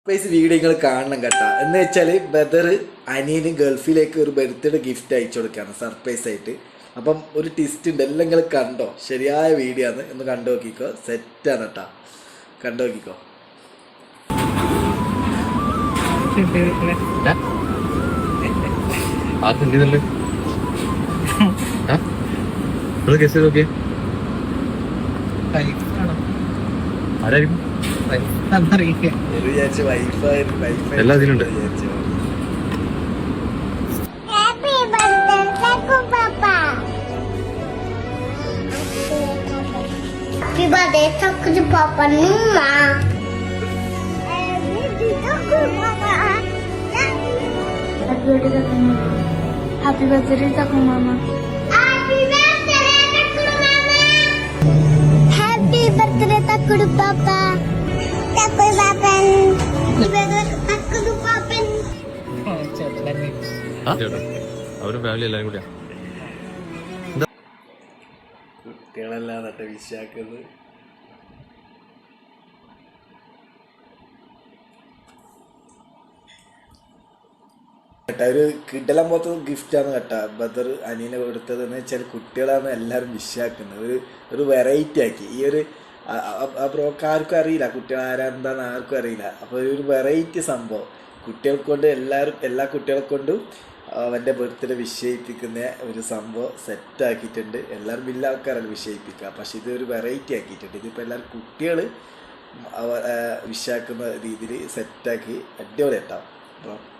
Surprise video നിങ്ങൾ കാണണം കേട്ടോ. എന്ന് വെച്ചാൽ ബ്രദർ അനിയന് ഗൾഫിലേക്ക് ഒരു ബർത്ത്ഡേ ഗിഫ്റ്റ് അയച്ചു കൊടുക്കുകയാണ് സർപ്രൈസ് ആയിട്ട്. അപ്പം ഒരു ടിസ്റ്റ് ഉണ്ട് എല്ലാം നിങ്ങൾ കണ്ടോ? ശരിയായ വീഡിയോ ആണ്. ഒന്ന് കണ്ടു നോക്കിക്കോ. സെറ്റാണ് കേട്ടോ. കണ്ടു നോക്കിക്കോ. നിങ്ങൾ ഗസ് ചെയ്ത് നോക്കിയേ. ആരായിരിക്കും? എല്ലാം ഇതിലുണ്ട്. Happy birthday, Taku Papa. Birthday, പാപ്പ Papa. പാപ്പൻ. Taku Papa. അവരും ഫാമിലി എല്ലാരും കൂടിയാ. കുട്ടികളെല്ലാം നട്ടെ വിശാക്കുന്നത്. കേട്ടാ ഒരു കിടലം പോലത്തെ ഗിഫ്റ്റാണ് കേട്ടാ. ബദർ അനിയനെ കൊടുത്തത് എന്ന് വെച്ചാൽ കുട്ടികളാണ് എല്ലാവരും വിഷയാക്കുന്നത് ഒരു ഒരു വെറൈറ്റി ആക്കി. ഈ ഒരു ആ- ബ്രോക്ക് ആർക്കും അറിയില്ല. കുട്ടികൾ ആരാന്താന്ന് ആർക്കും അറിയില്ല. അപ്പോൾ ഒരു വെറൈറ്റി സംഭവം. കുട്ടികളെ കൊണ്ട് എല്ലാവരും എല്ലാ കുട്ടികളെ കൊണ്ടും അവന്റെ ബർത്ത്ഡേ വിഷയിപ്പിക്കുന്ന ഒരു സംഭവം സെറ്റ് ആക്കിയിട്ടുണ്ട്. എല്ലാവരും വലിയ ആൾക്കാരാണ് വിഷയിപ്പിക്കുക പക്ഷെ ഇത് ഒരു വെറൈറ്റി ആക്കിയിട്ടുണ്ട്. ഇതിപ്പോൾ എല്ലാവരും കുട്ടികൾ വിഷയാക്കുന്ന രീതിയിൽ സെറ്റാക്കി അടിപൊളി ഉണ്ടാവും അപ്പോൾ